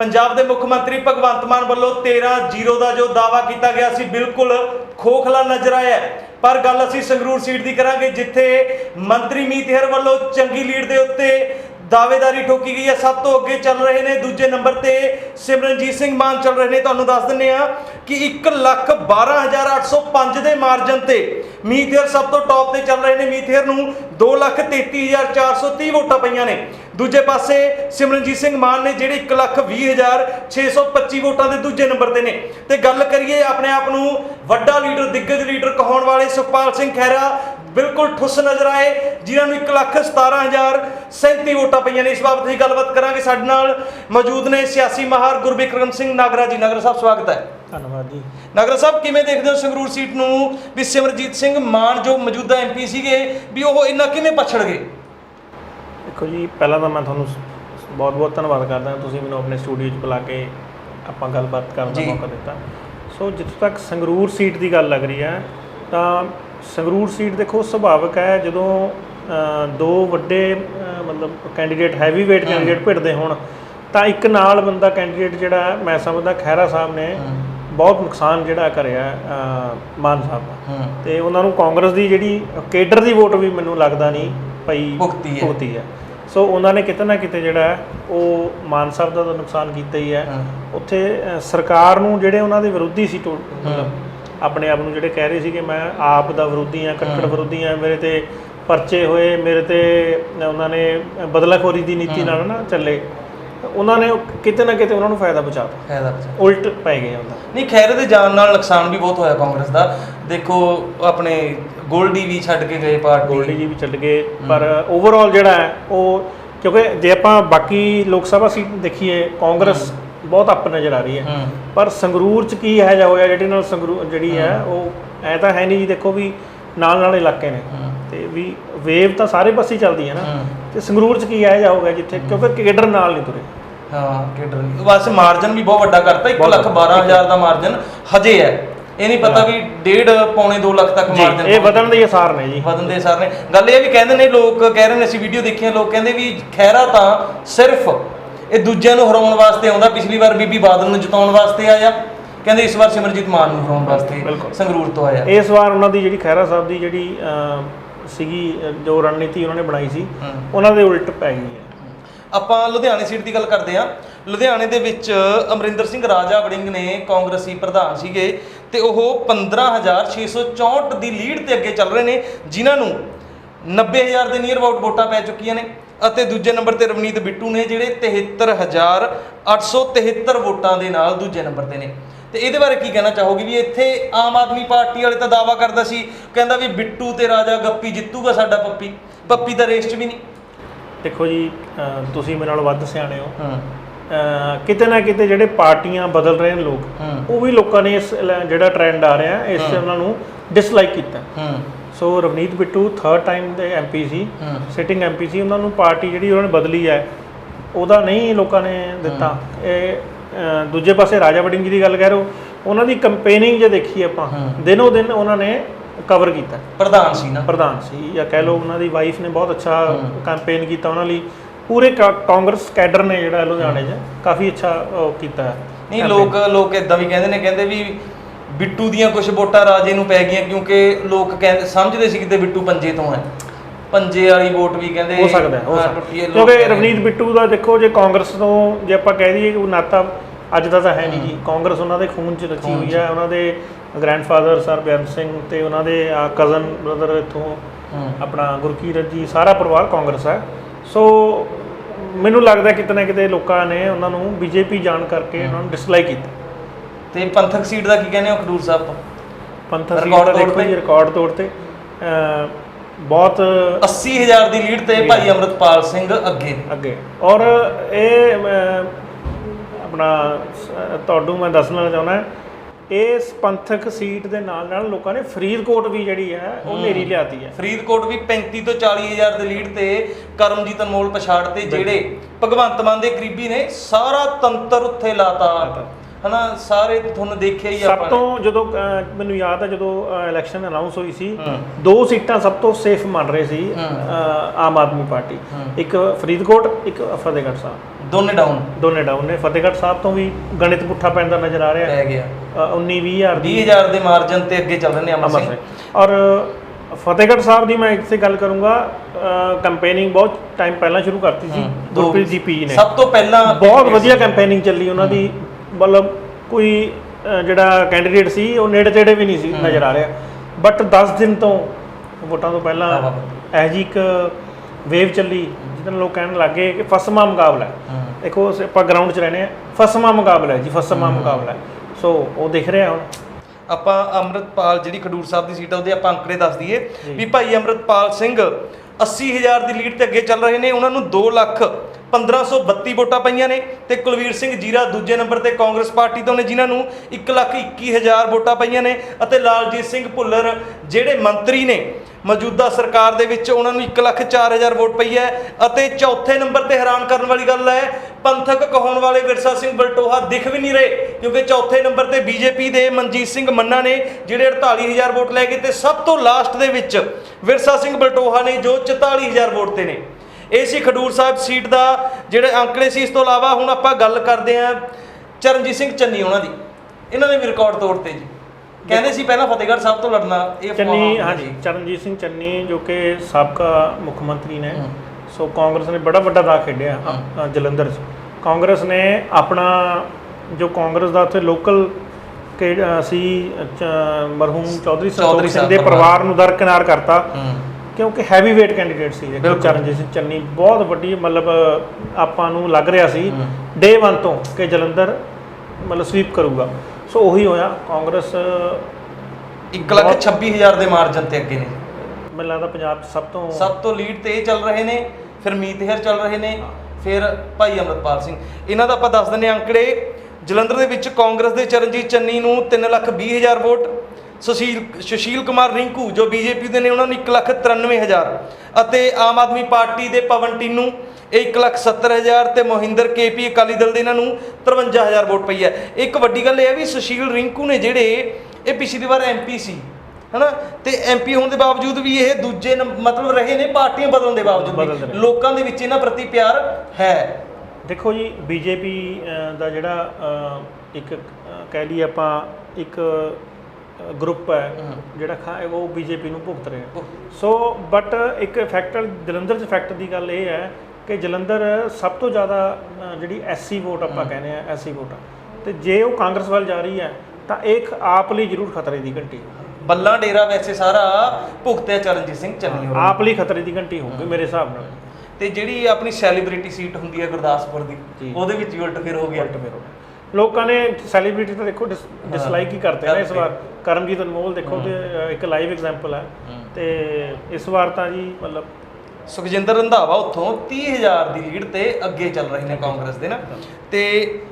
ਪੰਜਾਬ ਦੇ ਮੁੱਖ ਮੰਤਰੀ ਭਗਵੰਤ ਮਾਨ ਵੱਲੋਂ 13-0 ਦਾ ਜੋ ਦਾਵਾ ਕੀਤਾ ਗਿਆ ਸੀ, ਬਿਲਕੁਲ ਖੋਖਲਾ ਨਜ਼ਰ ਆਇਆ ਪਰ ਗੱਲ ਅਸੀਂ ਸੰਗਰੂਰ ਸੀਟ ਦੀ ਕਰਾਂਗੇ, ਜਿੱਥੇ ਮੰਤਰੀ ਮੀਤ ਮੀਤਹਿਰ ਵੱਲੋਂ ਚੰਗੀ ਲੀਡ ਦੇ ਉੱਤੇ ਦਾਅਵੇਦਾਰੀ ਠੋਕੀ ਗਈ ਹੈ। ਸਭ ਤੋਂ ਅੱਗੇ ਚੱਲ ਰਹੇ ਨੇ ਦੂਜੇ ਨੰਬਰ ਤੇ ਸਿਮਰਨਜੀਤ ਸਿੰਘ ਮਾਨ ਚੱਲ ਰਹੇ ਨੇ। ਤੁਹਾਨੂੰ ਦੱਸ ਦਿੰਨੇ ਆ ਕਿ 112805 ਦੇ ਮਾਰਜਨ ਤੇ ਮੀਤਹਿਰ ਸਭ ਤੋਂ ਟੌਪ ਤੇ ਚੱਲ ਰਹੇ ਨੇ। ਮੀਤਹਿਰ ਨੂੰ 233430 ਵੋਟਾਂ ਪਈਆਂ ਨੇ। ਦੂਜੇ ਪਾਸੇ ਸਿਮਰਨਜੀਤ ਸਿੰਘ ਮਾਨ ਨੇ ਜਿਹੜੇ 120625 ਵੋਟਾਂ ਦੇ ਦੂਜੇ ਨੰਬਰ ਤੇ ਨੇ। ਤੇ ਗੱਲ ਕਰੀਏ ਆਪਣੇ ਆਪ ਨੂੰ ਵੱਡਾ ਲੀਡਰ, ਦਿੱਗਜ ਲੀਡਰ ਕਹਾਉਣ ਵਾਲੇ ਸੁਖਪਾਲ ਸਿੰਘ ਖਹਿਰਾ ਬਿਲਕੁਲ ਠੁੱਸ ਨਜ਼ਰ ਆਏ ਜਿਨ੍ਹਾਂ ਨੂੰ 117037 ਵੋਟਾਂ ਪਈਆਂ ਨੇ। ਇਸ ਬਾਬਤ ਅਸੀਂ ਗੱਲਬਾਤ ਕਰਾਂਗੇ। ਸਾਡੇ ਨਾਲ ਮੌਜੂਦ ਨੇ ਸਿਆਸੀ ਮਾਹਰ ਗੁਰਬਿਕਰਮ ਸਿੰਘ ਨਾਗਰਾ ਜੀ। ਨਾਗਰਾ ਸਾਹਿਬ ਸਵਾਗਤ ਹੈ। ਧੰਨਵਾਦ ਜੀ। ਨਾਗਰਾ ਸਾਹਿਬ ਕਿਵੇਂ ਦੇਖਦੇ ਹੋ ਸੰਗਰੂਰ ਸੀਟ ਨੂੰ? ਵੀ ਸਿਮਰਜੀਤ ਸਿੰਘ ਮਾਨ ਜੋ ਮੌਜੂਦਾ ਐਮਪੀ ਸੀਗੇ ਵੀ ਉਹ ਇੰਨਾ ਕਿਵੇਂ ਪਛੜ ਗਏ ਦੇਖੋ ਜੀ ਪਹਿਲਾਂ ਤਾਂ ਮੈਂ ਤੁਹਾਨੂੰ ਬਹੁਤ ਬਹੁਤ ਧੰਨਵਾਦ ਕਰਦਾ। ਤੁਸੀਂ ਮੈਨੂੰ ਆਪਣੇ ਸਟੂਡੀਓ 'ਚ ਬੁਲਾ ਕੇ ਆਪਾਂ ਗੱਲਬਾਤ ਕਰਨ ਦਾ। ਮੌਕਾ ਦਿੱਤਾ। ਸੋ ਜਿੱਥੋਂ ਤੱਕ ਸੰਗਰੂਰ ਸੀਟ ਦੀ ਗੱਲ ਲੱਗ ਰਹੀ ਹੈ ਤਾਂ ਸੰਗਰੂਰ ਸੀਟ ਦੇਖੋ ਸੁਭਾਵਿਕ ਹੈ ਜਦੋਂ ਦੋ ਵੱਡੇ ਮਤਲਬ ਕੈਂਡੀਡੇਟ ਹੈਵੀ weight ਕੈਂਡੀਡੇਟ ਭਿੜਦੇ ਹੋਣ ਤਾਂ ਇੱਕ ਨਾਲ ਬੰਦਾ ਕੈਂਡੀਡੇਟ ਜਿਹੜਾ ਮੈਂ ਸਮਝਦਾ ਖਹਿਰਾ ਸਾਹਿਬ ਨੇ ਬਹੁਤ ਨੁਕਸਾਨ ਜਿਹੜਾ ਕਰਿਆ ਮਾਨ ਸਾਹਿਬ ਦਾ। ਤੇ ਉਹਨਾਂ ਨੂੰ ਕਾਂਗਰਸ ਦੀ ਜਿਹੜੀ ਕੇਡਰ ਦੀ ਵੋਟ ਵੀ ਮੈਨੂੰ ਲੱਗਦਾ ਨਹੀਂ ਪਈ ਭੁਗਤੀ ਹੈ। ਸੋ ਉਹਨਾਂ ਨੇ ਕਿਤੇ ਨਾ ਕਿਤੇ ਜਿਹੜਾ ਉਹ ਮਾਨ ਸਾਹਿਬ ਦਾ ਤਾਂ ਨੁਕਸਾਨ ਕੀਤਾ ਹੀ ਹੈ। ਉੱਥੇ ਸਰਕਾਰ ਨੂੰ ਜਿਹੜੇ ਉਹਨਾਂ ਦੇ ਵਿਰੋਧੀ ਸੀ ਮਤਲਬ ਆਪਣੇ ਆਪ ਨੂੰ ਜਿਹੜੇ ਕਹਿ ਰਹੇ ਸੀ ਕਿ ਮੈਂ ਆਪ ਦਾ ਵਿਰੋਧੀ ਹਾਂ ਕੱਟੜ ਵਿਰੋਧੀ ਹਾਂ ਮੇਰੇ ਤੇ ਪਰਚੇ ਹੋਏ ਮੇਰੇ ਤੇ ਉਹਨਾਂ ਨੇ ਬਦਲਾਖੋਰੀ ਦੀ ਨੀਤੀ ਨਾਲ ਨਾ ਚੱਲੇ। ਉਹਨਾਂ ਨੇ ਕਿਤੇ ਨਾ ਕਿਤੇ ਉਹਨਾਂ ਨੂੰ ਫਾਇਦਾ ਪਹੁੰਚਾਤਾ ਫਾਇਦਾ ਉਲਟ ਪੈ ਗਏ ਉਹਨਾਂ। ਨਹੀਂ ਖੈਰੇ ਦੇ ਜਾਣ ਨਾਲ ਨੁਕਸਾਨ ਵੀ ਬਹੁਤ ਹੋਇਆ ਕਾਂਗਰਸ ਦਾ। ਦੇਖੋ ਆਪਣੇ ਗੋਲਡੀ ਵੀ ਛੱਡ ਕੇ ਗਏ ਪਾਰਟੀ। ਗੋਲਡੀ ਜੀ ਵੀ ਚੱਲ ਗਏ ਪਰ ਓਵਰਆਲ ਜਿਹੜਾ ਹੈ ਉਹ ਕਿਉਂਕਿ ਜੇ ਆਪਾਂ ਬਾਕੀ ਲੋਕ ਸਭਾ ਸੀਟ ਦੇਖੀਏ ਕਾਂਗਰਸ ਬਹੁਤ ਅੱਪ ਨਜ਼ਰ ਆ ਰਹੀ ਹੈ। ਪਰ ਸੰਗਰੂਰ ਚ ਕੀ ਹੈ ਜਾ ਹੋਇਆ ਜਿਹੜੇ ਨਾਲ ਸੰਗਰੂਰ ਜਿਹੜੀ ਹੈ ਉਹ ਐ ਤਾਂ ਹੈ ਨਹੀਂ ਜੀ ਦੇਖੋ ਵੀ ਨਾਲ ਨਾਲ ਇਲਾਕੇ ਨੇ। ਤੇ ਵੀ ਵੇਵ ਤਾਂ ਸਾਰੇ ਪਾਸੇ ਚੱਲਦੀ ਹੈ ਨਾ। ਤੇ ਸੰਗਰੂਰ ਚ ਕੀ ਹੈ ਜਾ ਹੋਗਾ ਜਿੱਥੇ ਕਿਉਂਕਿ ਕੇਡਰ ਨਾਲ ਨਹੀਂ ਤੁਰੇ। ਹਾਂ ਕੇਡਰ ਬਸ ਮਾਰਜਨ ਵੀ ਬਹੁਤ ਵੱਡਾ ਕਰਤਾ 1 ਬਹੁਤ ਲੱਖ 12000 ਦਾ ਮਾਰਜਨ ਹਜੇ ਹੈ। ਇਹ ਨਹੀਂ ਪਤਾ ਵੀ 1.5 ਪੌਣੇ 2 ਲੱਖ ਤੱਕ ਮਾਰਜਨ ਇਹ ਵਧਣ ਦੇ ਅਸਾਰ ਨੇ ਜੀ। ਵਧਣ ਦੇ ਸਰ ਨੇ। ਗੱਲ ਇਹ ਵੀ ਕਹਿੰਦੇ ਨੇ ਲੋਕ ਕਹਿ ਰਹੇ ਨੇ ਅਸੀਂ ਵੀਡੀਓ ਦੇਖੀਆਂ ਲੋਕ ਕਹਿੰਦੇ ਵੀ ਖੈਰਾ ਤਾਂ ਸਿਰਫ ਇਹ ਦੂਜਿਆਂ ਨੂੰ ਹਰਾਉਣ ਵਾਸਤੇ ਆਉਂਦਾ। ਪਿਛਲੀ ਵਾਰ ਬੀਬੀ ਬਾਦਲ ਨੂੰ ਜਿਤਾਉਣ ਵਾਸਤੇ ਆਇਆ। ਕਹਿੰਦੇ ਇਸ ਵਾਰ ਸਿਮਰਜੀਤ ਮਾਨ ਨੂੰ ਹਰਾਉਣ ਵਾਸਤੇ। ਸੰਗਰੂਰ ਤੋਂ ਆਇਆ। ਇਸ ਵਾਰ ਉਹਨਾਂ ਦੀ ਜਿਹੜੀ ਖਹਿਰਾ ਸਾਹਿਬ ਦੀ ਜਿਹੜੀ ਸੀਗੀ ਜੋ ਰਣਨੀਤੀ ਉਹਨਾਂ ਨੇ ਬਣਾਈ ਸੀ। ਉਹਨਾਂ ਦੇ ਉਲਟ ਪੈ ਗਈ ਹੈ। ਆਪਾਂ ਲੁਧਿਆਣੇ ਸੀਟ ਦੀ ਗੱਲ ਕਰਦੇ ਹਾਂ। ਲੁਧਿਆਣੇ ਦੇ ਵਿੱਚ ਅਮਰਿੰਦਰ ਸਿੰਘ ਰਾਜਾ ਵੜਿੰਗ ਨੇ ਕਾਂਗਰਸੀ ਪ੍ਰਧਾਨ ਸੀਗੇ ਤੇ ਉਹ 15664 ਦੀ ਲੀਡ ਤੇ ਅੱਗੇ ਚੱਲ ਰਹੇ ਨੇ ਜਿਨ੍ਹਾਂ ਨੂੰ 90000 ਦੇ ਨੀਅਰ ਅਬਾਊਟ ਵੋਟਾਂ ਪੈ ਚੁੱਕੀਆਂ ਨੇ। ਅਤੇ ਦੂਜੇ ਨੰਬਰ ਤੇ ਰਵਨੀਤ ਬਿੱਟੂ ਨੇ ਜਿਹੜੇ 73873 ਵੋਟਾਂ ਦੇ ਨਾਲ ਦੂਜੇ ਨੰਬਰ ਤੇ ਨੇ। ਤੇ ਇਹਦੇ ਬਾਰੇ ਕੀ ਕਹਿਣਾ ਚਾਹੋਗੇ ਵੀ ਇੱਥੇ ਆਮ ਆਦਮੀ ਪਾਰਟੀ ਵਾਲੇ ਤਾਂ ਦਾਵਾ ਕਰਦਾ ਸੀ ਕਹਿੰਦਾ ਵੀ ਬਿੱਟੂ ਤੇ ਰਾਜਾ ਗੱਪੀ ਜਿੱਤੂਗਾ ਸਾਡਾ ਪੱਪੀ ਪੱਪੀ ਤਾਂ ਰੇਸ 'ਚ ਵੀ ਨਹੀਂ। ਦੇਖੋ ਜੀ ਤੁਸੀਂ ਮੇਰੇ ਨਾਲ ਵੱਧ ਸਿਆਣੇ ਹੋ। ਕਿਤੇ ਨਾ ਕਿਤੇ ਜਿਹੜੇ ਪਾਰਟੀਆਂ ਬਦਲ ਰਹੇ ਨੇ ਲੋਕ ਉਹ ਵੀ ਲੋਕਾਂ ਨੇ ਇਸ ਜਿਹੜਾ ਟ੍ਰੈਂਡ ਆ ਰਿਹਾ ਇਸ ਤੇ ਉਹਨਾਂ ਨੂੰ ਡਿਸਲਾਈਕ ਕੀਤਾ। So Ravneet Bittu third time ਦੇ ਐਮਪੀ ਸੀ ਸਿਟਿੰਗ ਐਮਪੀ ਸੀ ਉਹਨਾਂ ਨੂੰ ਪਾਰਟੀ ਜਿਹੜੀ ਉਹਨਾਂ ਨੇ ਬਦਲੀ ਹੈ ਉਹਦਾ ਨਹੀਂ ਲੋਕਾਂ ਨੇ ਦਿੱਤਾ। ਇਹ ਦੂਜੇ ਪਾਸੇ ਰਾਜਾ ਵੜਿੰਗ ਜੀ ਦੀ ਗੱਲ ਕਹਿ ਰਹੇ ਹੋ ਉਹਨਾਂ ਦੀ ਕੰਪੇਨਿੰਗ ਜੇ ਦੇਖੀ ਆਪਾਂ। ਦਿਨੋ ਦਿਨ ਉਹਨਾਂ ਨੇ ਕਵਰ ਕੀਤਾ। ਪ੍ਰਧਾਨ ਸੀ ਨਾ। ਪ੍ਰਧਾਨ ਸੀ ਜਾਂ ਕਹਿ ਲਓ ਉਹਨਾਂ ਦੀ ਵਾਈਫ ਨੇ ਬਹੁਤ ਅੱਛਾ। ਕੈਂਪੇਨ ਕੀਤਾ ਉਹਨਾਂ ਲਈ। ਪੂਰੇ ਕਾਂਗਰਸ ਕੈਡਰ ਨੇ ਜਿਹੜਾ ਲੁਧਿਆਣੇ 'ਚ ਕਾਫੀ ਅੱਛਾ ਕੀਤਾ ਨਹੀਂ ਲੋਕ ਲੋਕ ਇਦਾਂ ਵੀ ਕਹਿੰਦੇ ਨੇ ਕਹਿੰਦੇ ਵੀ ਬਿੱਟੂ ਦੀਆਂ ਕੁਝ ਵੋਟਾਂ ਰਾਜੇ ਨੂੰ ਪੈ ਗਈਆਂ ਕਿਉਂਕਿ ਲੋਕ ਕਹਿੰਦੇ ਸਮਝਦੇ ਸੀ ਕਿਤੇ ਬਿੱਟੂ ਪੰਜੇ ਤੋਂ ਹੈ। ਪੰਜੇ ਵਾਲੀ ਵੋਟ ਵੀ ਕਹਿੰਦੇ ਹੋ ਸਕਦਾ ਹੈ, ਹੋ ਹਾਂ, ਸਕਦਾ ਟੁੱਟੀ ਹੈ, ਲੋਕ ਕਿਉਂਕਿ ਕਹਿੰਦੇ- ਰਵਨੀਤ ਬਿੱਟੂ ਦਾ ਦੇਖੋ ਜੇ ਕਾਂਗਰਸ ਤੋਂ ਜੇ ਆਪਾਂ ਕਹਿ ਦਈਏ ਕਿ ਉਹ ਨਾਤਾ ਅੱਜ ਦਾ ਤਾਂ ਹੈ ਨਹੀਂ ਜੀ। ਕਾਂਗਰਸ ਉਹਨਾਂ ਦੇ ਖੂਨ 'ਚ ਰਚੀ ਹੋਈ। ਹੈ ਉਹਨਾਂ ਦੇ ਗ੍ਰੈਂਡਫਾਦਰ ਸਰ ਬੇਅੰਤ ਸਿੰਘ ਤੇ ਉਹਨਾਂ ਦੇ ਕਜ਼ਨ ਬ੍ਰਦਰ ਇੱਥੋਂ ਹੂੰ ਆਪਣਾ ਗੁਰਕੀਰਤ ਜੀ ਸਾਰਾ ਪਰਿਵਾਰ ਕਾਂਗਰਸ ਹੈ। ਸੋ ਮੈਨੂੰ ਲੱਗਦਾ ਕਿਤੇ ਨਾ ਕਿਤੇ ਲੋਕਾਂ ਨੇ ਉਹਨਾਂ ਨੂੰ ਬੀਜੇਪੀ ਜਾਣ ਕਰਕੇ ਉਹਨਾਂ ਨੂੰ ਡਿਸਲਾਈਕ ਕੀਤਾ। ਤੇ ਪੰਥਕ ਸੀਟ ਦਾ ਕੀ ਕਹਿੰਦੇ ਹੋ ਖਡੂਰ ਸਾਹਿਬ ਤੋਂ? ਪੰਥਕ ਸੀਟ ਦਾ ਦੇਖੋ। ਜੀ ਰਿਕਾਰਡ ਤੋੜ ਤੇ ਬਹੁਤ 80000 ਦੀ ਲੀਡ ਤੇ ਭਾਈ ਅਮਰਤਪਾਲ ਸਿੰਘ ਅੱਗੇ। ਅੱਗੇ। ਔਰ ਇਹ ਆਪਣਾ ਤੁਹਾਨੂੰ ਮੈਂ ਦੱਸਣਾ ਚਾਹੁੰਦਾ ਇਸ ਪੰਥਕ ਸੀਟ ਦੇ ਨਾਲ ਨਾਲ ਲੋਕਾਂ ਨੇ ਫਰੀਦਕੋਟ ਵੀ ਜਿਹੜੀ ਹੈ ਉਹ ਨੇਰੀ ਲਿਆਤੀ ਹੈ। ਫਰੀਦਕੋਟ ਵੀ 35 ਤੋਂ 40000 ਦੀ ਲੀਡ ਤੇ ਕਰਮਜੀਤ ਅਨਮੋਲ ਪਛਾੜ ਤੇ ਜਿਹੜੇ ਭਗਵੰਤ ਮਾਨ ਦੇ ਕਰੀਬੀ ਨੇ ਸਾਰਾ ਤੰਤਰ ਉੱਥੇ ਲਾਤਾ। ਹਨਾ ਸਾਰੇ ਤੁਹਾਨੂੰ ਦੇਖਿਆ ਹੀ ਸਭ ਆਪਾਂ। ਤੋਂ ਜਦੋਂ ਅਹ, ਮੈਨੂੰ ਯਾਦ ਹੈ ਜਦੋਂ ਇਲੈਕਸ਼ਨ ਅਨਾਉਂਸ ਹੋਈ ਸੀ ਹੂੰ। ਦੋ ਸੀਟਾਂ ਸਭ ਤੋਂ ਸੇਫ ਮੰਨ ਰਹੇ ਸੀ ਹੂੰ। ਅਹ, ਆਮ ਆਦਮੀ ਪਾਰਟੀ। ਹੂੰ। ਇੱਕ ਫਰੀਦਕੋਟ ਇੱਕ ਫਤਿਹਗੜ੍ਹ ਸਾਹਿਬ। ਦੋਨੇ ਡਾਊਨ ਦੋਨੇ ਡਾਊਨ ਨੇ। ਫਤਿਹਗੜ੍ਹ ਸਾਹਿਬ ਤੋਂ ਵੀ ਗਣਿਤ ਪੁੱਠਾ ਪੈਂਦਾ ਨਜ਼ਰ ਆ ਰਿਹਾ। ਪੈ ਗਿਆ। 19 20000 ਦੀ 20000 ਦੇ ਮਾਰਜਨ ਤੇ ਅੱਗੇ ਚੱਲ ਰਹੇ ਨੇ ਅਮਰ ਸਿੰਘ। ਔਰ ਫਤਿਹਗੜ੍ਹ ਸਾਹਿਬ ਦੀ ਮੈਂ ਇਸੇ ਗੱਲ ਕਰੂੰਗਾ ਕੰਪੇਨਿੰਗ ਬਹੁਤ ਟਾਈਮ ਪਹਿਲਾਂ ਸ਼ੁਰੂ ਕਰਤੀ ਸੀ। ਦੋ- ਗੁਰਪ੍ਰੀਤ ਜੀ ਪੀ ਨੇ। ਸਭ ਤੋਂ ਪਹਿਲਾਂ ਬਹੁਤ ਵਧੀਆ ਕੈਂਪੇਨਿੰਗ ਚੱਲੀ ਉਹਨਾਂ ਦੀ। ਮਤਲਬ ਕੋਈ ਜਿਹੜਾ ਕੈਂਡੀਡੇਟ ਸੀ ਉਹ ਨੇੜੇ ਤੇੜੇ ਵੀ ਨਹੀਂ ਸੀ ਨਜ਼ਰ ਆ ਰਿਹਾ। ਬਟ 10 ਦਿਨ ਤੋਂ ਵੋਟਾਂ ਤੋਂ ਪਹਿਲਾਂ ਹਾਂ, ਇਹ ਜੀ ਇੱਕ ਵੇਵ ਚੱਲੀ ਜਿਹਦੇ ਨਾਲ ਲੋਕ ਕਹਿਣ ਲੱਗੇ ਕਿ ਫਸਮਾ ਮੁਕਾਬਲਾ ਹੈ। ਦੇਖੋ ਅਸੀਂ ਆਪਾਂ ਗਰਾਊਂਡ 'ਚ ਰਹਿੰਦੇ ਆ ਫਸਮਾ ਮੁਕਾਬਲਾ ਹੈ ਜੀ ਫਸਮਾ ਮੁਕਾਬਲਾ ਹੈ। ਸੋ ਉਹ ਦਿਖ ਰਿਹਾ ਹੁਣ। ਆਪਾਂ ਅੰਮ੍ਰਿਤਪਾਲ ਜਿਹੜੀ ਖਡੂਰ ਸਾਹਿਬ ਦੀ ਸੀਟ ਆ ਉਹਦੇ ਆਪਾਂ ਅੰਕੜੇ ਦੱਸ ਦਈਏ। ਵੀ ਭਾਈ ਅੰਮ੍ਰਿਤਪਾਲ ਸਿੰਘ 80000 ਦੀ ਲੀਡ ਤੇ ਅੱਗੇ ਚੱਲ ਰਹੇ ਨੇ। ਉਹਨਾਂ ਨੂੰ 2 ਲੱਖ 1532 ਵੋਟਾਂ ਪਈਆਂ ਨੇ ਤੇ ਕੁਲਵੀਰ ਸਿੰਘ ਜੀਰਾ ਦੂਜੇ ਨੰਬਰ ਤੇ ਕਾਂਗਰਸ ਪਾਰਟੀ ਤੋਂ ਨੇ, ਜਿਨ੍ਹਾਂ ਨੂੰ 1 ਲੱਖ 21000 ਵੋਟਾਂ ਪਈਆਂ ਨੇ ਅਤੇ ਲਾਲਜੀਤ ਸਿੰਘ ਭੁੱਲਰ, ਜਿਹੜੇ ਮੰਤਰੀ ਨੇ, ਮੌਜੂਦਾ ਸਰਕਾਰ ਦੇ ਵਿੱਚ ਉਹਨਾਂ ਨੂੰ 1 ਲੱਖ 4000 ਵੋਟ ਪਈ ਹੈ ਅਤੇ ਚੌਥੇ ਨੰਬਰ ਤੇ ਹੈਰਾਨ ਕਰਨ ਵਾਲੀ ਗੱਲ ਹੈ, ਪੰਥਕ ਕਹਾਉਣ ਵਾਲੇ ਵਿਰਸਾ ਸਿੰਘ ਬਲਟੋਹਾ ਦਿਖ ਵੀ ਨਹੀਂ ਰਹੇ, ਕਿਉਂਕਿ ਚੌਥੇ ਨੰਬਰ ਤੇ ਬੀਜੇਪੀ ਦੇ ਮਨਜੀਤ ਸਿੰਘ ਮੰਨਾ ਨੇ, ਜਿਹੜੇ 48000 ਵੋਟ ਲੈ ਗਏ ਤੇ ਸਭ ਤੋਂ ਲਾਸਟ ਦੇ ਵਿੱਚ ਵਿਰਸਾ ਸਿੰਘ ਬਲਟੋਹਾ ਨੇ ਜੋ 44000 ਵੋਟ ਤੇ ਨੇ। ਇਹ ਸੀ ਖਡੂਰ ਸਾਹਿਬ ਸੀਟ ਦਾ ਜਿਹੜੇ ਅੰਕੜੇ ਸੀ ਇਸ ਤੋਂ ਇਲਾਵਾ ਹੁਣ ਆਪਾਂ ਗੱਲ ਕਰਦੇ ਹਾਂ ਚਰਨਜੀਤ ਸਿੰਘ ਚੰਨੀ ਉਹਨਾਂ ਦੀ। ਇਹਨਾਂ ਨੇ ਵੀ ਰਿਕਾਰਡ ਤੋੜਤੇ ਜੀ। ਕਹਿੰਦੇ ਸੀ ਪਹਿਲਾਂ ਫਤਿਹਗੜ੍ਹ ਸਾਹਿਬ ਤੋਂ ਲੜਨਾ ਇਹ ਚੰਨੀ ਹਾਂਜੀ ਚਰਨਜੀਤ ਸਿੰਘ ਚੰਨੀ ਜੋ ਕਿ ਸਾਬਕਾ ਮੁੱਖ ਮੰਤਰੀ ਨੇ। ਸੋ ਕਾਂਗਰਸ ਨੇ ਬੜਾ ਵੱਡਾ ਦਾ ਖੇਡਿਆ ਜਲੰਧਰ 'ਚ। ਕਾਂਗਰਸ ਨੇ ਆਪਣਾ ਜੋ ਕਾਂਗਰਸ ਦਾ ਉੱਥੇ ਲੋਕਲ ਕਿ ਸੀ ਮਰਹੂਮ ਚੌਧਰੀ ਸਿੰਘ ਸਾਹਿਬ ਦੇ ਪਰਿਵਾਰ। ਨੂੰ ਦਰਕਿਨਾਰ ਕਰਤਾ। ਕਿਉਂਕਿ ਹੈਵੀ weight ਕੈਂਡੀਡੇਟ ਸੀ ਦੇਖੋ ਬਿਲਕੁਲ। ਚਰਨਜੀਤ ਸਿੰਘ ਚੰਨੀ ਬਹੁਤ ਵੱਡੀ ਮਤਲਬ ਆਪਾਂ ਨੂੰ ਲੱਗ ਰਿਹਾ ਸੀ। ਡੇ 1 ਤੋਂ ਕਿ ਜਲੰਧਰ ਮਤਲਬ ਸਵੀਪ ਕਰੂਗਾ ਸੋ ਉਹੀ ਹੋਇਆ ਕਾਂਗਰਸ 1 ਲੱਖ 26000 ਦੇ ਮਾਰਜਨ ਤੇ ਅੱਗੇ ਨੇ ਮੈਨੂੰ ਲੱਗਦਾ ਪੰਜਾਬ 'ਚ ਸਭ ਤੋਂ ਸਭ ਤੋਂ ਲੀਡ ਤੇ ਇਹ ਚੱਲ ਰਹੇ ਨੇ ਫਿਰ ਮੀਤ ਹੇਰ ਚੱਲ ਰਹੇ ਨੇ ਫਿਰ ਭਾਈ ਅਮਰਪਾਲ ਸਿੰਘ ਇਹਨਾਂ ਦਾ ਆਪਾਂ ਦੱਸ ਦਿੰਦੇ ਹਾਂ ਅੰਕੜੇ ਜਲੰਧਰ ਦੇ ਵਿੱਚ ਕਾਂਗਰਸ ਦੇ ਚਰਨਜੀਤ ਚੰਨੀ ਨੂੰ 3 ਲੱਖ 20 ਹਜ਼ਾਰ ਵੋਟ ਸੁਸ਼ੀਲ ਸੁਸ਼ੀਲ ਕੁਮਾਰ ਰਿੰਕੂ ਜੋ ਬੀਜੇਪੀ ਦੇ ਨੇ ਉਹਨਾਂ ਨੂੰ 1 ਲੱਖ 93 ਹਜ਼ਾਰ। ਅਤੇ ਆਮ ਆਦਮੀ ਪਾਰਟੀ ਦੇ ਪਵਨ ਟੀਨੂ ਇਹ 1 ਲੱਖ 70 ਹਜ਼ਾਰ ਤੇ ਮੋਹਿੰਦਰ ਕੇਪੀ ਅਕਾਲੀ ਦਲ ਦੇ ਇਹਨਾਂ ਨੂੰ 53 ਹਜ਼ਾਰ ਵੋਟ ਪਈ ਹੈ। ਇੱਕ ਵੱਡੀ ਗੱਲ ਇਹ ਹੈ ਵੀ ਸੁਸ਼ੀਲ ਰਿੰਕੂ ਨੇ ਜਿਹੜੇ ਇਹ ਪਿਛਲੀ ਵਾਰ ਐਮਪੀ ਸੀ ਹਨਾ? ਤੇ ਐਮਪੀ ਹੋਣ ਦੇ ਬਾਵਜੂਦ ਵੀ ਇਹ ਦੂਜੇ ਮਤਲਬ ਰਹੇ ਨੇ ਪਾਰਟੀਆਂ ਬਦਲਣ ਦੇ ਬਾਵਜੂਦ। ਲੋਕਾਂ ਦੇ ਵਿੱਚ ਇਹਨਾਂ ਪ੍ਰਤੀ ਪਿਆਰ ਹੈ। ਦੇਖੋ ਜੀ ਬੀਜੇਪੀ ਦਾ ਜਿਹੜਾ ਇੱਕ ਕਹਿ ਲਈਏ ਆਪਾਂ ਇੱਕ ਗਰੁੱਪ ਹੈ ਜਿਹੜਾ ਖਾ ਉਹ ਬੀਜੇਪੀ ਨੂੰ ਭੁਗਤ ਰਿਹਾ ਸੋ ਬਟ ਇੱਕ ਫੈਕਟਰ ਜਲੰਧਰ 'ਚ ਫੈਕਟ ਦੀ ਗੱਲ ਇਹ ਹੈ ਕਿ ਜਲੰਧਰ ਸਭ ਤੋਂ ਜ਼ਿਆਦਾ ਜਿਹੜੀ ਐਸਸੀ ਵੋਟ ਆਪਾਂ ਕਹਿੰਦੇ ਆ ਐਸਸੀ ਵੋਟ ਤੇ ਜੇ ਉਹ ਕਾਂਗਰਸ ਵੱਲ ਜਾ ਰਹੀ ਹੈ ਤਾਂ ਇੱਕ ਆਪ ਲਈ ਜ਼ਰੂਰ ਖਤਰੇ ਦੀ ਘੰਟੀ ਬੱਲਾ ਡੇਰਾ ਵੈਸੇ ਸਾਰਾ ਭੁਗਤਿਆ ਚਰਨਜੀਤ ਸਿੰਘ ਚੰਨੀ ਹੋਰਾਂ। ਆਪ ਲਈ ਖਤਰੇ ਦੀ ਘੰਟੀ ਹੋਊਗੀ ਮੇਰੇ ਹਿਸਾਬ ਨਾਲ। ਤੇ ਜਿਹੜੀ ਆਪਣੀ ਸੈਲੀਬ੍ਰਿਟੀ ਸੀਟ ਹੁੰਦੀ ਹੈ ਗੁਰਦਾਸਪੁਰ ਦੀ। ਉਹਦੇ ਵਿੱਚ ਹੀ ਉਲਟ ਫਿਰ ਹੋ ਗਿਆ। ਉਲਟ ਫਿਰ ਹੋ ਗਿਆ। ਲੋਕਾਂ ਨੇ ਸੈਲੀਬ੍ਰਿਟੀ ਤਾਂ ਦੇਖੋ ਡਿਸਲਾਈਕ ਹੀ। ਕਰਦੇ ਨੇ ਇਸ ਵਾਰ। ਕਰਮਜੀਤ ਅਨਮੋਲ ਦੇਖੋ ਤੇ ਇੱਕ ਲਾਈਵ ਐਗਜ਼ਾਮਪਲ ਹੈ। ਤੇ ਇਸ ਵਾਰ ਤਾਂ ਜੀ ਮਤਲਬ ਸੁਖਜਿੰਦਰ ਰੰਧਾਵਾ ਉੱਥੋਂ 30000 ਦੀ ਲੀਡ ਤੇ ਅੱਗੇ ਚੱਲ ਰਹੇ ਨੇ ਕਾਂਗਰਸ ਦੇ ਨਾ। ਤੇ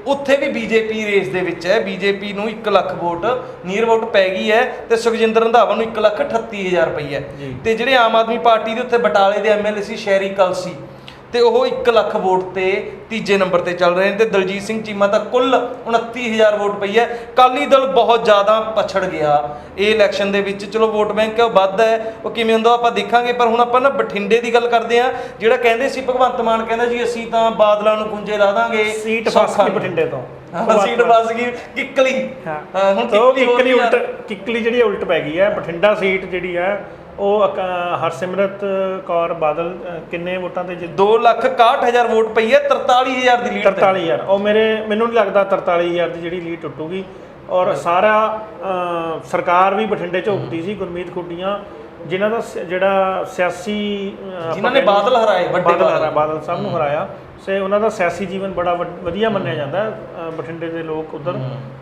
ਉੱਥੇ ਵੀ ਬੀਜੇਪੀ ਰੇਸ ਦੇ ਵਿੱਚ ਹੈ। ਬੀਜੇਪੀ ਨੂੰ 1 ਲੱਖ ਵੋਟ ਨੀਅਰ ਵੋਟ ਪੈ ਗਈ ਹੈ ਤੇ ਸੁਖਜਿੰਦਰ ਰੰਧਾਵਾ ਨੂੰ 1 ਲੱਖ 38000 ਪਈ ਹੈ। ਤੇ ਜਿਹੜੇ ਆਮ ਆਦਮੀ ਪਾਰਟੀ ਦੇ ਉੱਥੇ ਬਟਾਲੇ ਦੇ ਐਮਐਲਏ ਸੀ ਸ਼ਹਿਰੀ ਕਲਸੀ। ਤੇ ਉਹ 1 ਲੱਖ ਵੋਟ ਤੇ ਤੀਜੇ ਨੰਬਰ ਤੇ ਚੱਲ ਰਹੇ ਨੇ ਤੇ ਦਲਜੀਤ ਸਿੰਘ ਚੀਮਾ ਤਾਂ ਕੁੱਲ 29000 ਵੋਟ ਪਈ ਹੈ। ਕਾਲੀ ਦਲ ਬਹੁਤ ਜ਼ਿਆਦਾ ਪਛੜ ਗਿਆ ਇਹ ਇਲੈਕਸ਼ਨ ਦੇ ਵਿੱਚ। ਚਲੋ ਵੋਟ ਬੈਂਕ ਉਹ ਵੱਧ ਹੈ ਉਹ ਕਿਵੇਂ ਹੁੰਦਾ ਆਪਾਂ ਦੇਖਾਂਗੇ ਪਰ ਹੁਣ ਆਪਾਂ ਨਾ ਬਠਿੰਡੇ ਦੀ ਗੱਲ ਕਰਦੇ ਆ ਜਿਹੜਾ ਕਹਿੰਦੇ ਸੀ ਭਗਵੰਤ ਮਾਨ ਕਹਿੰਦਾ ਜੀ ਅਸੀਂ ਤਾਂ ਬਾਦਲਾਂ ਨੂੰ ਕੁੰਜੇ ਲਾ ਦਾਂਗੇ ਸੀਟ ਫਸ ਗਈ। ਬਠਿੰਡੇ ਤੋਂ। ਸੀਟ ਫਸ ਗਈ ਕਿੱਕਲੀ। ਹਾਂ। ਹੁਣ ਕਿੱਕਲੀ। ਉਲਟ ਕਿੱਕਲੀ ਜਿਹੜੀ ਉਲਟ ਪੈ ਗਈ ਹੈ ਬਠਿੰਡਾ ਸੀਟ ਜਿਹੜੀ ਹੈ ਉਹ ਅਕ- ਹਰਸਿਮਰਤ ਕੌਰ ਬਾਦਲ ਅ, ਕਿੰਨੇ ਵੋਟਾਂ ਤੇ ਜਿੱਤ 2 ਲੱਖ 61000 ਵੋਟ ਪਈ ਹੈ 43000 ਦੀ ਲੀਡ 43000 ਉਹ ਮੇਰੇ ਮੈਨੂੰ ਨਹੀਂ ਲੱਗਦਾ 43000 ਦੀ ਜਿਹੜੀ ਲੀਡ ਟੁੱਟੂਗੀ। ਔਰ ਸਾਰਾ ਅ, ਸਰਕਾਰ ਵੀ ਬਠਿੰਡੇ ਝੋਕਦੀ ਸੀ ਗੁਰਮੀਤ ਖੁੱਡੀਆਂ ਜਿਨ੍ਹਾਂ ਦਾ ਸ- ਜਿਹੜਾ ਸਿਆਸੀ ਅ, ਆਪਾਂ ਜਿਨ੍ਹਾਂ ਨੇ ਬਾਦਲ ਹਰਾਏ, ਵੱਡੇ ਬਾਦਲ। ਹਰਾਏ, ਬਾਦਲ ਸਾਹਿਬ ਨੂੰ ਹਰਾਇਆ। ਸੇ ਉਹਨਾਂ ਦਾ ਸਿਆਸੀ ਜੀਵਨ ਬੜਾ ਵਧੀਆ ਮੰਨਿਆ ਜਾਂਦਾ ਹੈ, ਅ, ਬਠਿੰਡੇ ਦੇ ਲੋਕ ਉਧਰ।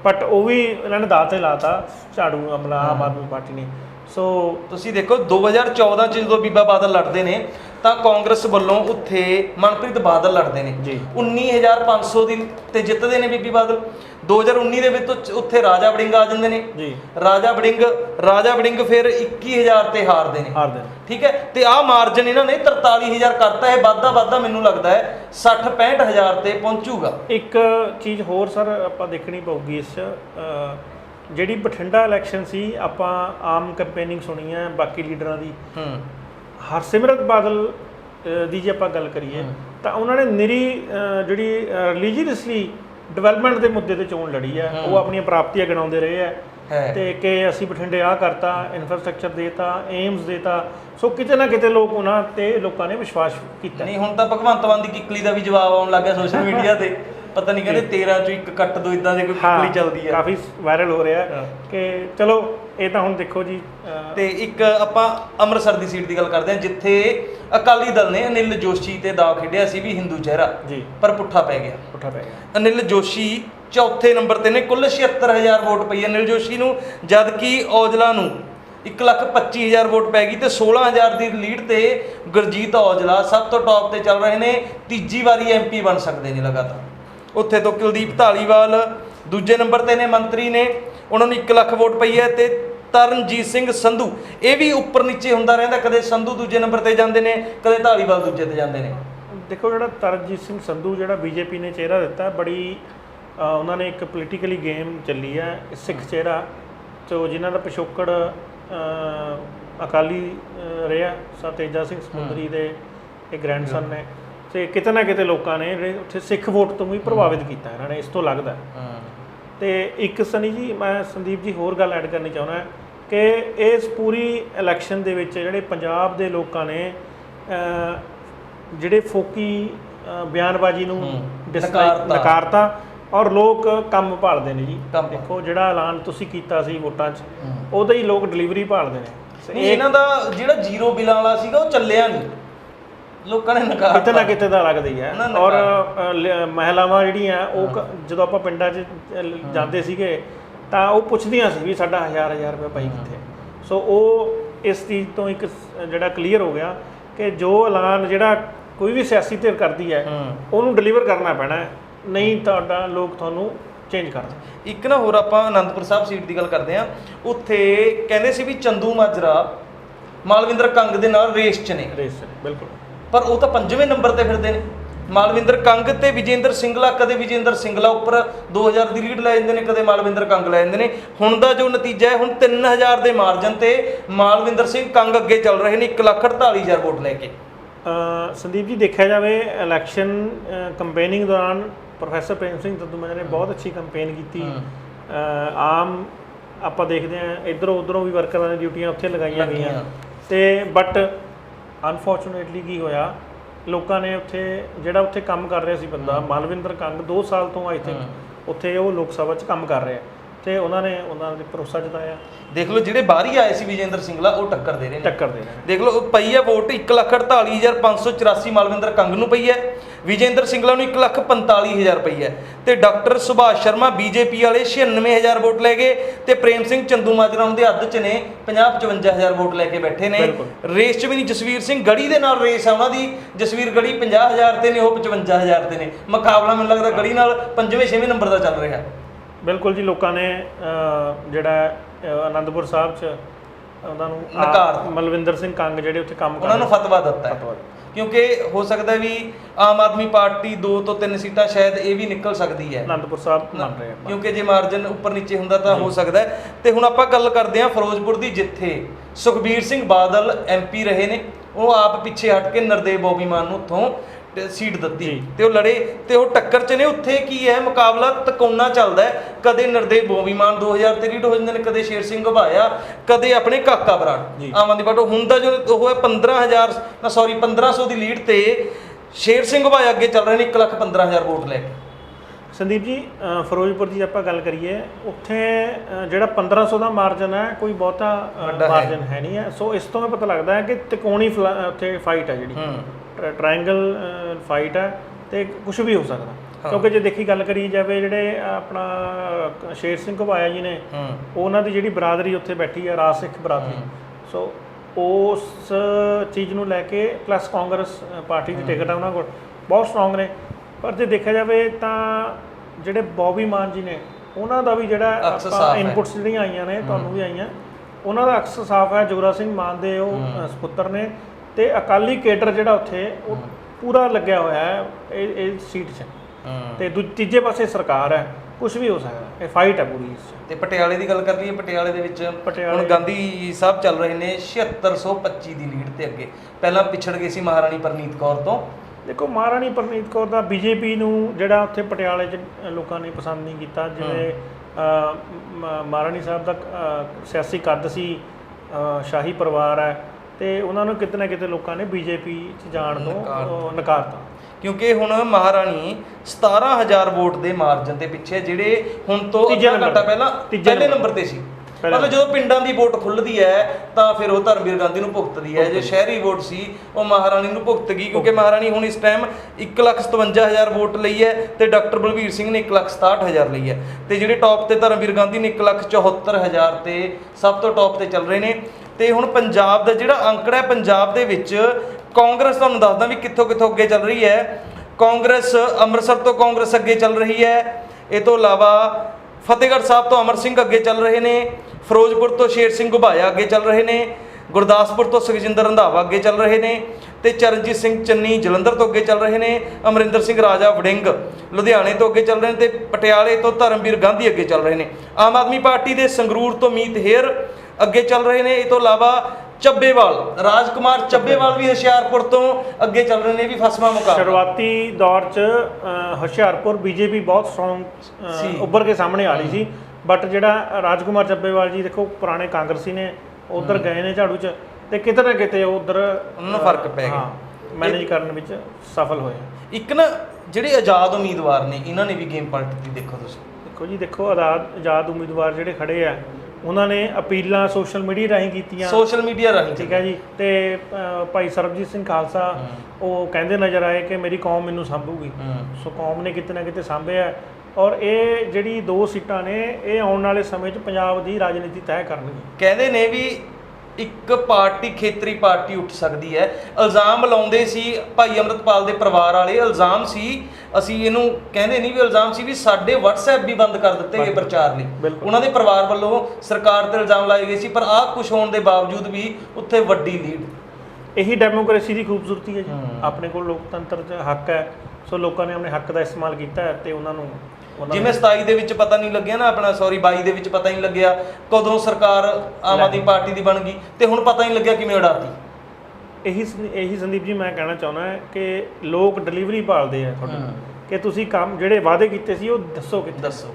ਬਟ ਉਹ ਵੀ ਇਹਨਾਂ ਨੇ ਦਾਅ ਤੇ ਲਾਤਾ ਝਾੜੂ ਅਮਲਾ ਆਮ ਆਦਮੀ ਪਾਰਟੀ ਨੇ। ਸੋ ਤੁਸੀਂ ਦੇਖੋ 2014 ਚ ਜਦੋਂ ਬੀਬਾ ਬਾਦਲ ਲੜਦੇ ਨੇ ਤਾਂ ਕਾਂਗਰਸ ਵੱਲੋਂ ਉੱਥੇ ਮਨਪ੍ਰੀਤ ਬਾਦਲ ਲੜਦੇ ਨੇ। ਜੀ। 19500 ਦੀ ਤੇ ਜਿੱਤਦੇ ਨੇ ਬੀਬੀ ਬਾਦਲ। 2019 ਦੇ ਵਿੱਚ ਉੱਥੇ ਰਾਜਾ ਵੜਿੰਗ ਆ ਜਾਂਦੇ ਨੇ। ਜੀ। ਰਾਜਾ ਵੜਿੰਗ ਰਾਜਾ ਵੜਿੰਗ ਫਿਰ 21000 ਤੇ ਹਾਰਦੇ ਨੇ। ਹਾਰਦੇ ਨੇ। ਠੀਕ ਹੈ? ਤੇ ਆਹ ਮਾਰਜਨ ਇਹਨਾਂ ਨੇ 43000 ਕਰਤਾ। ਹੈ ਵਾਧਾ ਵਾਧਾ ਮੈਨੂੰ ਲੱਗਦਾ ਹੈ 60 65000 ਤੇ ਪਹੁੰਚੂਗਾ। ਇੱਕ ਚੀਜ਼ ਹੋਰ ਸਰ ਆਪਾਂ ਦੇਖਣੀ ਪਊਗੀ ਇਸ ਜਿਹੜੀ ਬਠਿੰਡਾ ਇਲੈਕਸ਼ਨ ਸੀ ਆਪਾਂ ਆਮ ਕੈਂਪੇਨਿੰਗ ਸੁਣੀ ਹੈ ਬਾਕੀ ਲੀਡਰਾਂ ਦੀ। ਹੂੰ। ਹਰਸਿਮਰਤ ਬਾਦਲ ਦੀ ਜੇ ਆਪਾਂ ਗੱਲ ਕਰੀਏ ਤਾਂ ਉਹਨਾਂ ਨੇ ਨਿਰੀ ਜਿਹੜੀ ਰਿਲੀਜੀਅਸਲੀ ਡਿਵੈਲਪਮੈਂਟ ਦੇ ਮੁੱਦੇ ਤੇ ਚੋਣ ਲੜੀ ਹੈ। ਉਹ ਆਪਣੀਆਂ ਪ੍ਰਾਪਤੀਆਂ ਗਿਣਾਉਂਦੇ ਰਹੇ ਹੈ। ਹੈ। ਤੇ ਕਿ ਅਸੀਂ ਬਠਿੰਡੇ ਆ ਕਰਤਾ ਇਨਫਰਾਸਟ੍ਰਕਚਰ ਦੇਤਾ ਏਮਸ ਦੇਤਾ। ਸੋ ਕਿਤੇ ਨਾ ਕਿਤੇ ਲੋਕ ਉਹਨਾਂ ਤੇ ਲੋਕਾਂ ਨੇ ਵਿਸ਼ਵਾਸ ਕੀਤਾ। ਨਹੀਂ ਹੁਣ ਤਾਂ ਭਗਵੰਤ ਮਾਨ ਦੀ ਕਿੱਕਲੀ ਦਾ ਵੀ ਜਵਾਬ ਆਉਣ ਲੱਗ ਗਿਆ ਸੋਸ਼ਲ ਮੀਡੀਆ ਤੇ। ਪਤਾ ਨਹੀਂ ਕਹਿੰਦੇ 13 ਚੋਂ ਇੱਕ ਕੱਟ ਦੋ ਇਦਾਂ ਦੀ ਕੋਈ ਕਿੱਕਲੀ ਚੱਲਦੀ ਹੈ ਕਾਫੀ ਵਾਇਰਲ ਹੋ ਰਿਹਾ। ਕਿ ਚਲੋ ਇਹ ਤਾਂ ਹੁਣ ਦੇਖੋ ਜੀ ਤੇ ਇੱਕ ਆਪਾਂ ਅੰਮ੍ਰਿਤਸਰ ਦੀ ਸੀਟ ਦੀ ਗੱਲ ਕਰਦੇ ਹਾਂ ਜਿੱਥੇ ਅਕਾਲੀ ਦਲ ਨੇ ਅਨਿਲ ਜੋਸ਼ੀ ਤੇ ਦਾਅ ਖੇਡਿਆ ਸੀ ਵੀ ਹਿੰਦੂ ਚਿਹਰਾ ਜੀ। ਪਰ ਪੁੱਠਾ ਪੈ ਗਿਆ। ਉੱਠਾ ਪੈ ਗਿਆ। ਅਨਿਲ ਜੋਸ਼ੀ ਚੌਥੇ ਨੰਬਰ ਤੇ ਨੇ ਕੁੱਲ 76000 ਵੋਟ ਪਈ ਅਨਿਲ ਜੋਸ਼ੀ ਨੂੰ ਜਦ ਕਿ ਔਜਲਾ ਨੂੰ 125000 ਵੋਟ ਪੈ ਗਈ ਤੇ 16000 ਦੀ ਲੀਡ ਤੇ ਗੁਰਜੀਤ ਔਜਲਾ ਸਭ ਤੋਂ ਟੌਪ ਤੇ ਚੱਲ ਰਹੇ ਨੇ ਤੀਜੀ ਵਾਰੀ ਐਮਪੀ ਬਣ ਸਕਦੇ ਨੇ ਲਗਾਤਾਰ। ਉੱਥੇ ਤੋਂ ਕੁਲਦੀਪ ਢਾਲੀਵਾਲ ਦੂਜੇ ਨੰਬਰ ਤੇ ਨੇ ਮੰਤਰੀ ਨੇ ਉਹਨਾਂ ਨੂੰ 1 ਲੱਖ ਵੋਟ ਪਈ ਹੈ ਤੇ ਤਰਨਜੀਤ ਸਿੰਘ ਸੰਧੂ ਇਹ ਵੀ ਉੱਪਰ ਨੀਚੇ ਹੁੰਦਾ ਰਹਿੰਦਾ ਕਦੇ ਸੰਧੂ ਦੂਜੇ ਨੰਬਰ ਤੇ ਜਾਂਦੇ ਨੇ ਕਦੇ ਢਾਲੀਵਾਲ ਦੂਜੇ ਤੇ ਜਾਂਦੇ ਨੇ। ਦੇਖੋ ਜਿਹੜਾ ਤਰਨਜੀਤ ਸਿੰਘ ਸੰਧੂ ਜਿਹੜਾ ਬੀਜੇਪੀ ਨੇ ਚਿਹਰਾ ਦਿੱਤਾ ਬੜੀ ਉਹਨਾਂ ਨੇ ਇੱਕ ਪੋਲੀਟੀਕਲੀ ਗੇਮ ਚੱਲੀ ਹੈ ਸਿੱਖ ਚਿਹਰਾ ਤੋਂ ਜਿਨ੍ਹਾਂ ਦਾ ਪਿਛੋਕੜ ਅਕਾਲੀ ਰਿਹਾ ਸਰ ਤੇਜਾ ਸਿੰਘ ਸਮੁੰਦਰੀ ਦੇ ਇਹ ਗ੍ਰੈਂਡਸਨ ਨੇ। ਤੇ ਕਿਤੇ ਨਾ ਕਿਤੇ ਲੋਕਾਂ ਨੇ ਜਿਹੜੇ ਉੱਥੇ ਸਿੱਖ ਵੋਟ ਤੋਂ ਵੀ ਪ੍ਰਭਾਵਿਤ ਕੀਤਾ ਇਹਨਾਂ ਨੇ ਇਸ ਤੋਂ ਲੱਗਦਾ ਤੇ ਇੱਕ ਸਨੀ ਜੀ ਮੈਂ ਸੰਦੀਪ ਜੀ ਹੋਰ ਗੱਲ ਐਡ ਕਰਨੀ ਚਾਹੁੰਦਾ ਕਿ ਇਸ ਪੂਰੀ ਇਲੈਕਸ਼ਨ ਦੇ ਵਿੱਚ ਜਿਹੜੇ ਪੰਜਾਬ ਦੇ ਲੋਕਾਂ ਨੇ ਜਿਹੜੇ ਫੋਕੀ ਬਿਆਨਬਾਜ਼ੀ ਨੂੰ ਨਕਾਰਤਾ। ਔਰ ਲੋਕ ਕੰਮ ਭਾਲਦੇ ਨੇ ਜੀ। ਦੇਖੋ ਜਿਹੜਾ ਐਲਾਨ ਤੁਸੀਂ ਕੀਤਾ ਸੀ ਵੋਟਾਂ 'ਚ ਉਹਦਾ ਹੀ ਲੋਕ ਡਿਲੀਵਰੀ ਭਾਲਦੇ ਨੇ। ਇਹਨਾਂ ਦਾ ਜਿਹੜਾ ਜ਼ੀਰੋ ਬਿੱਲਾਂ ਵਾਲਾ ਸੀਗਾ ਉਹ ਚੱਲਿਆ ਨਹੀਂ। ਲੋਕਾਂ ਨੇ ਨਕਾਰ ਕਿਤੇ ਨਾ ਕਿਤੇ ਦਾ ਲੱਗਦਾ ਹੀ। ਉਹਨਾਂ ਨੇ ਔਰ ਨਕਾਰ- ਅ, ਲ- ਮਹਿਲਾਵਾਂ ਜਿਹੜੀਆਂ ਉਹ ਕ- ਜਦੋਂ ਆਪਾਂ ਪਿੰਡਾਂ 'ਚ ਅ, ਜਾਂਦੇ ਸੀਗੇ ਤਾਂ ਉਹ ਪੁੱਛਦੀਆਂ ਸੀ ਵੀ ਸਾਡਾ ਹਜ਼ਾਰ ਹਜ਼ਾਰ ਰੁਪਏ ਪਾਈ ਕਿੱਥੇ? ਸੋ ਉਹ ਇਸ ਚੀਜ਼ ਤੋਂ ਇੱਕ ਸ- ਜਿਹੜਾ ਕਲੀਅਰ ਹੋ ਗਿਆ ਕਿ ਜੋ ਐਲਾਨ ਜਿਹੜਾ ਕੋਈ ਵੀ ਸਿਆਸੀ ਧਿਰ ਕਰਦੀ ਹੈ ਹੂੰ। ਉਹਨੂੰ ਡਿਲੀਵਰ ਕਰਨਾ ਪੈਣਾ ਹੈ। ਨਹੀਂ ਤੁਹਾਡਾ ਲੋਕ ਤੁਹਾਨੂੰ ਚੇਂਜ ਕਰ ਦੇਣਗੇ ਇੱਕ ਨਾ ਹੋਰ ਆਪਾਂ ਆਨੰਦਪੁਰ ਸਾਹਿਬ ਸੀਟ ਦੀ ਗੱਲ ਕਰਦੇ ਆ ਉੱਥੇ ਕਹਿੰਦੇ ਸੀ ਵੀ ਚੰਦੂ ਮਾਜਰਾ ਮਾਲਵਿੰਦਰ ਕੰਗ ਦੇ ਨਾਲ ਰੇਸ 'ਚ ਨੇ। ਰੇਸ ਬਿਲਕੁਲ। ਪਰ ਉਹ ਤਾਂ ਪੰਜਵੇਂ ਨੰਬਰ ਤੇ ਫਿਰਦੇ ਨੇ। ਮਾਲਵਿੰਦਰ ਕੰਗ ਤੇ ਵਿਜੇਂਦਰ ਸਿੰਗਲਾ ਕਦੇ ਵਿਜੇਂਦਰ ਸਿੰਗਲਾ ਉੱਪਰ 2000 ਦੀ ਲੀਡ ਲੈ ਜਾਂਦੇ ਨੇ ਕਦੇ ਮਾਲਵਿੰਦਰ ਕੰਗ ਲੈ ਜਾਂਦੇ ਨੇ। ਹੁਣ ਦਾ ਜੋ ਨਤੀਜਾ ਹੈ ਹੁਣ 3000 ਦੇ ਮਾਰਜਨ ਤੇ ਮਾਲਵਿੰਦਰ ਸਿੰਘ ਕੰਗ ਅੱਗੇ ਚੱਲ ਰਹੇ ਨੇ 148000 ਵੋਟ ਲੈ ਕੇ। ਸੰਦੀਪ ਜੀ ਦੇਖਿਆ ਜਾਵੇ ਇਲੈਕਸ਼ਨ ਕੰਪੇਨਿੰਗ ਦੌਰਾਨ ਪ੍ਰੋਫੈਸਰ ਪ੍ਰੇਮ ਸਿੰਘ ਤੰਦੂਮਾਜਰਾ ਨੇ ਬਹੁਤ ਅੱਛੀ ਕੰਪੇਨ ਕੀਤੀ। ਆਮ ਆਪਾਂ ਦੇਖਦੇ ਹਾਂ ਇਧਰੋਂ ਉਧਰੋਂ ਵੀ ਵਰਕਰਾਂ ਨੇ ਡਿਊਟੀਆਂ ਉੱਥੇ ਲਗਾਈਆਂ ਗਈਆਂ। ਤੇ ਬਟ ਅਨਫੋਰਚੂਨੇਟਲੀ ਕੀ ਹੋਇਆ ਲੋਕਾਂ ਨੇ ਉੱਥੇ ਜਿਹੜਾ ਉੱਥੇ ਕੰਮ ਕਰ ਰਿਹਾ ਸੀ ਬੰਦਾ ਮਾਲਵਿੰਦਰ ਕੰਗ 2 ਸਾਲ ਤੋਂ ਆਈ ਥਿੰਕ ਉੱਥੇ ਉਹ ਲੋਕ ਸਭਾ 'ਚ ਕੰਮ ਕਰ ਰਿਹਾ। ਤੇ ਉਹਨਾਂ ਨੇ ਉਹਨਾਂ ਦੇ ਭਰੋਸਾ ਜਤਾਇਆ। ਦੇਖ ਲਓ ਜਿਹੜੇ ਬਾਹਰੀ ਆਏ ਸੀ ਵਿਜੇਂਦਰ ਸਿੰਗਲਾ ਉਹ ਟੱਕਰ ਦੇ ਰਹੇ ਨੇ। ਟੱਕਰ ਦੇ ਰਹੇ ਨੇ। ਦੇਖ ਲਓ ਪਈ ਹੈ ਵੋਟ 148584 ਮਾਲਵਿੰਦਰ ਕੰਗ ਨੂੰ ਪਈ ਹੈ। ਵਿਜੇਂਦਰ ਸਿੰਗਲਾ ਨੂੰ 145000 ਪਈ ਹੈ। ਤੇ ਡਾਕਟਰ ਸੁਭਾਸ਼ ਸ਼ਰਮਾ ਬੀਜੇਪੀ ਵਾਲੇ 96000 ਵੋਟ ਲੈ ਗਏ ਤੇ ਪ੍ਰੇਮ ਸਿੰਘ ਚੰਦੂ ਮਾਜਰਾ ਉਹਦੇ ਹੱਦ 'ਚ ਨੇ 50 55000 ਵੋਟ ਲੈ ਕੇ ਬੈਠੇ ਨੇ। ਰੇਸ 'ਚ ਵੀ ਨਹੀਂ ਜਸਵੀਰ ਸਿੰਘ ਗੜੀ ਦੇ ਨਾਲ ਰੇਸ ਆ ਉਹਨਾਂ ਦੀ। ਜਸਵੀਰ ਗੜੀ 50000 ਤੇ ਨੇ ਉਹ 55000 ਤੇ ਨੇ। ਮੁਕਾਬਲਾ ਮੈਨੂੰ ਲੱਗਦਾ ਗੜੀ ਨਾਲ ਪੰਜਵੇਂ ਛੇਵੇਂ ਨੰਬਰ ਦਾ ਚੱਲ ਰਿਹਾ। ਬਿਲਕੁਲ ਜੀ ਲੋਕਾਂ ਨੇ ਅ, ਜਿਹੜਾ ਅ, ਆਨੰਦਪੁਰ ਸਾਹਿਬ ਚ ਉਹਨਾਂ ਨੂੰ ਆ- ਨਕਾਰਤਾ। ਮਲਵਿੰਦਰ ਸਿੰਘ ਕੰਗ ਜਿਹੜੇ ਉੱਥੇ ਕੰਮ ਕਰ ਉਹਨਾਂ ਨੂੰ ਫਤਵਾ ਦਿੱਤਾ ਹੈ ਫਤਵਾ। ਕਿਉਂਕਿ ਹੋ ਸਕਦਾ ਵੀ ਆਮ ਆਦਮੀ ਪਾਰਟੀ ਦੋ ਤੋਂ ਤਿੰਨ ਸੀਟਾਂ ਸ਼ਾਇਦ ਇਹ ਵੀ ਨਿਕਲ ਸਕਦੀ ਹੈ ਆਨੰਦਪੁਰ ਸਾਹਿਬ ਮੰਨ ਰਹੇ ਆਪਾਂ ਕਿਉਂਕਿ ਜੇ ਮਾਰਜਨ ਉੱਪਰ ਨੀਚੇ ਹੁੰਦਾ ਤਾਂ ਹੋ ਸਕਦਾ ਹੈ। ਤੇ ਹੁਣ ਆਪਾਂ ਗੱਲ ਕਰਦੇ ਹਾਂ ਫਿਰੋਜ਼ਪੁਰ ਦੀ ਜਿੱਥੇ ਸੁਖਬੀਰ ਸਿੰਘ ਬਾਦਲ ਐਮਪੀ ਰਹੇ ਨੇ ਉਹ ਆਪ ਪਿੱਛੇ ਹਟ ਕੇ ਨਰਦੇਵ ਬੋਬੀ ਮਾਨ ਨੂੰ ਉੱਥੋਂ ਸੀਟ ਦਿੱਤੀ। ਤੇ ਉਹ ਲੜੇ ਤੇ ਉਹ ਟੱਕਰ ਚ ਨੇ। ਉੱਥੇ ਕੀ ਹੈ? ਮੁਕਾਬਲਾ ਤਕੌਨਾ ਚੱਲਦਾ ਹੈ। ਕਦੇ ਨਰਦੇਵ ਬੋਬੀ ਮਾਨ 2000 ਤੇ ਲੀਡ ਹੋ ਜਾਂਦੇ ਨੇ ਕਦੇ ਸ਼ੇਰ ਸਿੰਘ ਘਬਾਇਆ ਕਦੇ ਆਪਣੇ ਕਾਕਾ ਬਰਾੜ। ਆਮ ਆਦਮੀ ਪਾਰਟੀ ਹੁਣ ਤਾਂ ਜੋ ਉਹ ਹੈ 15000 ਨਾ ਸੌਰੀ 1500 ਦੀ ਲੀਡ ਤੇ ਸ਼ੇਰ ਸਿੰਘ ਘਬਾਇਆ ਅੱਗੇ ਚੱਲ ਰਹੇ ਨੇ 115000 ਵੋਟ ਲੈ ਕੇ। ਸੰਦੀਪ ਜੀ ਫਿਰੋਜ਼ਪੁਰ ਦੀ ਆਪਾਂ ਗੱਲ ਕਰੀਏ ਉੱਥੇ ਜਿਹੜਾ 1500 ਦਾ ਮਾਰਜਨ ਹੈ ਕੋਈ ਬਹੁਤਾ। ਮਾਰਜਨ ਹੈ। ਨਹੀਂ ਹੈ। ਸੋ ਇਸ ਤੋਂ ਇਹ ਪਤਾ ਲੱਗਦਾ ਹੈ ਕਿ ਤਿਕੋਣੀ ਉੱਥੇ ਫਾਈਟ ਹੈ ਜਿਹੜੀ। ਟ੍ਰਾਇੰਗਲ ਫਾਈਟ ਹੈ ਤੇ ਕੁਝ ਵੀ ਹੋ ਸਕਦਾ। ਕਿਉਂਕਿ ਜੇ ਦੇਖੀ ਗੱਲ ਕਰੀ ਜਾਵੇ ਜਿਹੜੇ ਆਪਣਾ ਸ਼ੇਰ ਸਿੰਘ ਘਬਾਇਆ ਜੀ ਨੇ ਉਹਨਾਂ ਦੀ ਜਿਹੜੀ ਬਰਾਦਰੀ ਉੱਥੇ ਬੈਠੀ ਹੈ ਰਾਜ ਸਿੱਖ ਬਰਾਦਰੀ। ਸੋ ਉਸ ਚੀਜ਼ ਨੂੰ ਲੈ ਕੇ ਪਲੱਸ ਕਾਂਗਰਸ ਪਾਰਟੀ ਦੀ ਟਿਕਟ ਆ ਉਹਨਾਂ ਕੋਲ। ਬਹੁਤ ਸਟਰੋਂਗ ਨੇ। ਪਰ ਜੇ ਦੇਖਿਆ ਜਾਵੇ ਤਾਂ ਜਿਹੜੇ ਬੌਬੀ ਮਾਨ ਜੀ ਨੇ ਉਹਨਾਂ ਦਾ ਵੀ ਜਿਹੜਾ ਆਪਾਂ। ਇਨਪੁਟਸ ਜਿਹੜੀਆਂ ਆਈਆਂ ਨੇ ਤੁਹਾਨੂੰ ਵੀ ਆਈਆਂ ਉਹਨਾਂ ਦਾ ਅਕਸ ਸਾਫ਼ ਹੈ। ਜੋਰਾ ਸਿੰਘ ਮਾਨ ਦੇ ਉਹ ਸਪੁੱਤਰ ਨੇ। ਤੇ ਅਕਾਲੀ ਕੇਡਰ ਜਿਹੜਾ ਉੱਥੇ ਉਹ ਪੂਰਾ ਲੱਗਿਆ ਹੋਇਆ ਹੈ ਇਹ ਇਹ ਸੀਟ 'ਚ। ਤੇ ਦੂ- ਤੀਜੇ ਪਾਸੇ ਸਰਕਾਰ ਹੈ ਕੁਝ ਵੀ ਹੋ ਸਕਦਾ ਇਹ ਫਾਈਟ ਹੈ ਪੂਰੀ ਇਸ 'ਚ। ਤੇ ਪਟਿਆਲੇ ਦੀ ਗੱਲ ਕਰ ਲਈਏ ਪਟਿਆਲੇ ਦੇ ਵਿੱਚ ਪਟਿਆਲੇ- ਹੁਣ ਗਾਂਧੀ ਸਾਹਿਬ ਚੱਲ ਰਹੇ ਨੇ 7625 ਦੀ ਲੀਡ ਤੇ ਅੱਗੇ। ਪਹਿਲਾਂ ਪਿਛੜ ਗਏ ਸੀ ਮਹਾਰਾਣੀ ਪਰਨੀਤ ਕੌਰ ਤੋਂ। ਦੇਖੋ ਮਹਾਰਾਣੀ ਪ੍ਰਨੀਤ ਕੌਰ ਦਾ ਬੀਜੇਪੀ ਨੂੰ ਜਿਹੜਾ ਉੱਥੇ ਪਟਿਆਲੇ 'ਚ ਲੋਕਾਂ ਨੇ ਪਸੰਦ ਨਹੀਂ ਕੀਤਾ ਜਿਵੇਂ ਮ- ਮਹਾਰਾਣੀ ਸਾਹਿਬ ਦਾ ਸਿਆਸੀ ਕੱਦ ਸੀ ਸ਼ਾਹੀ ਪਰਿਵਾਰ ਹੈ। ਤੇ ਉਹਨਾਂ ਨੂੰ ਕਿਤੇ ਨਾ ਕਿਤੇ ਲੋਕਾਂ ਨੇ ਬੀਜੇਪੀ 'ਚ ਜਾਣ ਤੋਂ ਨਕਾਰਤਾ ਕਿਉਂਕਿ ਹੁਣ ਮਹਾਰਾਣੀ 17000 ਵੋਟ ਦੇ ਮਾਰਜਨ ਦੇ ਪਿੱਛੇ ਜਿਹੜੇ ਹੁਣ ਤੋਂ ਅੱਧਾ ਘੰਟਾ। ਪਹਿਲਾਂ ਤੀਜੇ ਪਹਿਲੇ ਨੰਬਰ ਤੇ ਸੀ। ਮਤਲਬ ਜਦੋਂ ਪਿੰਡਾਂ ਦੀ ਵੋਟ ਖੁੱਲਦੀ ਹੈ ਤਾਂ ਫਿਰ ਉਹ ਧਰਮਵੀਰ ਗਾਂਧੀ ਨੂੰ ਭੁਗਤਦੀ ਹੈ। ਜੇ ਸ਼ਹਿਰੀ ਵੋਟ ਸੀ ਉਹ ਮਹਾਰਾਣੀ ਨੂੰ ਭੁਗਤ ਗਈ ਕਿਉਂਕਿ ਮਹਾਰਾਣੀ ਹੁਣ ਇਸ ਟਾਈਮ 157000 ਵੋਟ ਲਈ ਹੈ ਤੇ ਡਾਕਟਰ ਬਲਵੀਰ ਸਿੰਘ ਨੇ 167000 ਲਈ ਹੈ। ਤੇ ਜਿਹੜੇ ਟੌਪ ਤੇ ਧਰਮਵੀਰ ਗਾਂਧੀ ਨੇ 174000 ਤੇ ਸਭ ਤੋਂ ਟੌਪ ਤੇ ਚੱਲ ਰਹੇ ਨੇ। ਤੇ ਹੁਣ ਪੰਜਾਬ ਦਾ ਜਿਹੜਾ ਅੰਕੜਾ ਹੈ ਪੰਜਾਬ ਦੇ ਵਿੱਚ ਕਾਂਗਰਸ ਤੁਹਾਨੂੰ ਦੱਸਦਾ ਵੀ ਕਿੱਥੋਂ ਕਿੱਥੋਂ ਅੱਗੇ ਚੱਲ ਰਹੀ ਹੈ। ਕਾਂਗਰਸ ਅੰਮ੍ਰਿਤਸਰ ਤੋਂ ਕਾਂਗਰਸ ਅੱਗੇ ਚੱਲ ਰਹੀ ਹੈ। ਇਹ ਤੋਂ ਇਲਾਵਾ ਫਤਿਹਗੜ੍ਹ ਸਾਹਿਬ ਤੋਂ ਅਮਰ ਸਿੰਘ ਅੱਗੇ ਚੱਲ ਰਹੇ ਨੇ, ਫਿਰੋਜ਼ਪੁਰ ਤੋਂ ਸ਼ੇਰ ਸਿੰਘ ਗੁਬਾਇਆ ਅੱਗੇ ਚੱਲ ਰਹੇ ਨੇ, ਗੁਰਦਾਸਪੁਰ ਤੋਂ ਸੁਖਜਿੰਦਰ ਰੰਧਾਵਾ ਅੱਗੇ ਚੱਲ ਰਹੇ ਨੇ ਤੇ ਚਰਨਜੀਤ ਸਿੰਘ ਚੰਨੀ ਜਲੰਧਰ ਤੋਂ ਅੱਗੇ ਚੱਲ ਰਹੇ ਨੇ, ਅਮਰਿੰਦਰ ਸਿੰਘ ਰਾਜਾ ਵੜਿੰਗ ਲੁਧਿਆਣੇ ਤੋਂ ਅੱਗੇ ਚੱਲ ਰਹੇ ਨੇ ਤੇ ਪਟਿਆਲੇ ਤੋਂ ਧਰਮਵੀਰ ਗਾਂਧੀ ਅੱਗੇ ਚੱਲ ਰਹੇ ਨੇ। ਆਮ ਆਦਮੀ ਪਾਰਟੀ ਦੇ ਸੰਗਰੂਰ ਤੋਂ ਮੀਤ ਹੇਰ ਅੱਗੇ ਚੱਲ ਰਹੇ ਨੇ, ਇਹ ਤੋਂ ਇਲਾਵਾ ਚੱਬੇਵਾਲ ਰਾਜਕੁਮਾਰ ਚੱਬੇਵਾਲ ਵੀ ਹੁਸ਼ਿਆਰਪੁਰ ਤੋਂ ਅੱਗੇ ਚੱਲ ਰਹੇ ਨੇ ਵੀ ਫਸਵਾ ਮੁਕਾਬਲਾ। ਸ਼ੁਰੂਆਤੀ ਦੌਰ 'ਚ ਅ, ਹੁਸ਼ਿਆਰਪੁਰ ਬੀਜੇਪੀ ਬਹੁਤ ਸਟਰੋਂਗ। ਉੱਭਰ ਕੇ ਸਾਹਮਣੇ ਆ ਰਹੀ ਸੀ। ਬਟ ਜਿਹੜਾ ਰਾਜਕੁਮਾਰ ਚੱਬੇਵਾਲ ਜੀ ਦੇਖੋ ਪੁਰਾਣੇ ਕਾਂਗਰਸੀ ਨੇ ਉਧਰ ਗਏ ਨੇ ਝਾੜੂ 'ਚ ਤੇ ਕਿਤੇ ਨਾ ਕਿਤੇ ਉਧਰ ਉਹਨਾਂ ਨੂੰ ਫ਼ਰਕ ਪੈ ਗਿਆ। ਮੈਨੇਜ ਕਰਨ ਵਿੱਚ ਸਫਲ ਹੋਏ। ਇੱਕ ਨਾ ਜਿਹੜੇ ਆਜ਼ਾਦ ਉਮੀਦਵਾਰ ਨੇ ਇਹਨਾਂ ਨੇ ਵੀ ਗੇਮ ਪਲਟਦੀ ਦੇਖੋ ਤੁਸੀਂ। ਦੇਖੋ ਜੀ ਦੇਖੋ ਆਜ਼ਾਦ ਆਜ਼ਾਦ ਉਮੀਦਵਾਰ ਜਿਹੜੇ ਖੜੇ ਆ ਉਹਨਾਂ ਨੇ ਅਪੀਲਾਂ ਸੋਸ਼ਲ ਮੀਡੀਆ ਰਾਹੀਂ ਕੀਤੀਆਂ। ਸੋਸ਼ਲ ਮੀਡੀਆ ਰਾਹੀਂ ਠੀਕ ਹੈ ਜੀ। ਤੇ ਅ, ਭਾਈ ਸਰਬਜੀਤ ਸਿੰਘ ਖਾਲਸਾ ਉਹ ਕਹਿੰਦੇ ਨਜ਼ਰ ਆਏ ਕਿ ਮੇਰੀ ਕੌਮ ਮੈਨੂੰ ਸੰਭੂਗੀ। ਸੋ ਕੌਮ ਨੇ ਕਿਤੇ ਨਾ ਕਿਤੇ ਸਾਂਭਿਆ ਔਰ ਇਹ ਜਿਹੜੀ ਦੋ ਸੀਟਾਂ ਨੇ ਇਹ ਆਉਣ ਵਾਲੇ ਸਮੇਂ 'ਚ ਪੰਜਾਬ ਦੀ ਰਾਜਨੀਤੀ ਤੈਅ ਕਰਨਗੀ ਕਹਿੰਦੇ ਨੇ ਵੀ ਇੱਕ ਪਾਰਟੀ ਖੇਤਰੀ ਪਾਰਟੀ ਉੱਠ ਸਕਦੀ ਹੈ। ਇਲਜ਼ਾਮ ਲਾਉਂਦੇ ਸੀ ਭਾਈ ਅਮਰਤਪਾਲ ਦੇ ਪਰਿਵਾਰ ਵਾਲੇ। ਇਲਜ਼ਾਮ ਸੀ ਅਸੀਂ ਇਹਨੂੰ ਕਹਿੰਦੇ ਨਹੀਂ ਵੀ ਇਲਜ਼ਾਮ ਸੀ ਵੀ ਸਾਡੇ WhatsApp ਵੀ ਬੰਦ ਕਰ ਦਿੱਤੇ ਗਏ ਪ੍ਰਚਾਰ ਲਈ। ਉਹਨਾਂ ਦੇ ਪਰਿਵਾਰ ਵੱਲੋਂ ਸਰਕਾਰ ਤੇ ਇਲਜ਼ਾਮ ਲਾਏ ਗਏ ਸੀ ਪਰ ਆਹ ਕੁਝ ਹੋਣ ਦੇ ਬਾਵਜੂਦ ਵੀ ਉੱਥੇ ਵੱਡੀ ਲੀਡ। ਇਹੀ ਡੈਮੋਕ੍ਰੇਸੀ ਦੀ ਖੂਬਸੂਰਤੀ ਹੈ ਜੀ। ਆਪਣੇ ਕੋਲ ਲੋਕਤੰਤਰ 'ਚ ਹੱਕ ਹੈ ਸੋ ਲੋਕਾਂ ਨੇ ਆਪਣੇ ਹੱਕ ਦਾ ਇਸਤੇਮਾਲ ਕੀਤਾ ਤੇ ਉਹਨਾਂ ਨੂੰ ਜਿਵੇਂ 27 ਦੇ ਵਿੱਚ ਪਤਾ ਨਹੀਂ ਲੱਗਿਆ ਨਾ ਆਪਣਾ ਸੌਰੀ 22 ਦੇ ਵਿੱਚ ਪਤਾ ਨਹੀਂ ਲੱਗਿਆ ਕਦੋਂ ਸਰਕਾਰ ਆਮ ਆਦਮੀ ਪਾਰਟੀ ਦੀ ਬਣ ਗਈ ਤੇ ਹੁਣ ਪਤਾ ਨਹੀਂ ਲੱਗਿਆ ਕਿਵੇਂ ਉਡਾਤੀ। ਇਹੀ ਇਹੀ ਸੰਦੀਪ ਜੀ ਮੈਂ ਕਹਿਣਾ ਚਾਹੁੰਦਾ ਹਾਂ ਕਿ ਲੋਕ ਡਿਲੀਵਰੀ ਭਾਲਦੇ ਆ ਤੁਹਾਡੇ। ਕਿ ਤੁਸੀਂ ਕੰਮ ਜਿਹੜੇ ਵਾਅਦੇ ਕੀਤੇ ਸੀ ਉਹ ਦੱਸੋ ਕਿੱਥੇ। ਦੱਸੋ।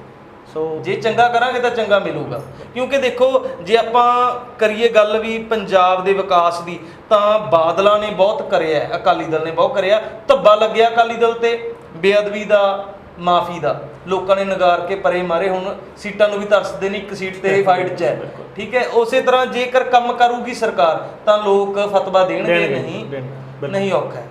ਸੋ ਜੇ ਚੰਗਾ ਕਰਾਂਗੇ ਤਾਂ ਚੰਗਾ ਮਿਲੂਗਾ। ਕਿਉਂਕਿ ਦੇਖੋ ਜੇ ਆਪਾਂ ਕਰੀਏ ਗੱਲ ਵੀ ਪੰਜਾਬ ਦੇ ਵਿਕਾਸ ਦੀ ਤਾਂ ਬਾਦਲਾਂ ਨੇ ਬਹੁਤ ਕਰਿਆ ਅਕਾਲੀ ਦਲ ਨੇ ਬਹੁਤ ਕਰਿਆ। ਧੱਬਾ ਲੱਗਿਆ ਅਕਾਲੀ ਦਲ ਤੇ ਬੇਅਦਬੀ ਦਾ ਮਾਫੀ ਦਾ। ਲੋਕਾਂ ਨੇ ਨਗਾਰ ਕੇ ਪਰੇ ਮਾਰੇ ਹੁਣ ਸੀਟਾਂ ਨੂੰ ਵੀ ਤਰਸਦੇ ਨੇ ਇੱਕ ਸੀਟ ਤੇ ਫਾਈਟ 'ਚ ਹੈ। ਠੀਕ ਹੈ? ਉਸੇ ਤਰ੍ਹਾਂ ਜੇਕਰ ਕੰਮ ਕਰੂਗੀ ਸਰਕਾਰ ਤਾਂ ਲੋਕ ਫਤਵਾ ਦੇਣਗੇ ਨਹੀਂ। ਨਹੀਂ ਔਖਾ ਹੈ।